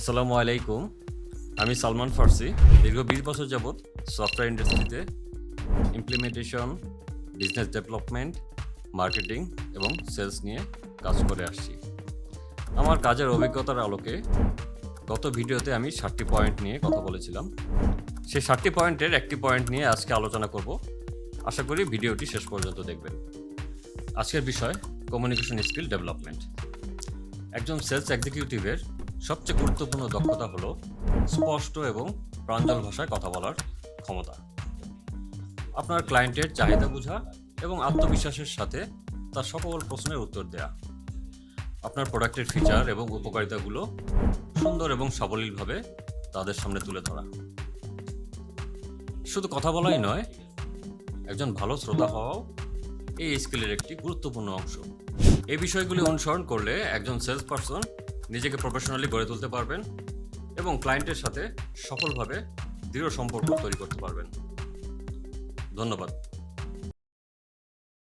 আসসালামু আলাইকুম। আমি সালমান ফার্সি। দীর্ঘ বিশ বছর যাবৎ সফটওয়্যার ইন্ডাস্ট্রিতে ইমপ্লিমেন্টেশন বিজনেস ডেভেলপমেন্ট মার্কেটিং এবং সেলস নিয়ে কাজ করে আসছি। আমার কাজের অভিজ্ঞতার আলোকে গত ভিডিওতে আমি ষাটটি পয়েন্ট নিয়ে কথা বলেছিলাম। সেই ষাটটি পয়েন্টের একটি পয়েন্ট নিয়ে আজকে আলোচনা করব। আশা করি ভিডিওটি শেষ পর্যন্ত দেখবেন। আজকের বিষয় কমিউনিকেশন স্কিল ডেভেলপমেন্ট একজন সেলস এক্সিকিউটিভের সবচেয়ে গুরুত্বপূর্ণ দক্ষতা হলো স্পষ্ট এবং প্রাঞ্জল ভাষায় কথা বলার ক্ষমতা। আপনার ক্লায়েন্টের চাহিদা বোঝা এবং আত্মবিশ্বাসের সাথে তার সকল প্রশ্নের উত্তর দেয়া। আপনার প্রোডাক্টের ফিচার এবং উপকারিতাগুলো সুন্দর এবং সাবলীলভাবে তাদের সামনে তুলে ধরা। শুধু কথা বলাই নয়, একজন ভালো শ্রোতা হওয়াও এই স্কিলের একটি গুরুত্বপূর্ণ অংশ। এই বিষয়গুলি অনুসরণ করলে একজন সেলস পারসন নিজেকে প্রফেশনালি গড়ে তুলতে পারবেন এবং ক্লায়েন্টের সাথে সফলভাবে দৃঢ় সম্পর্ক তৈরি করতে পারবেন। ধন্যবাদ।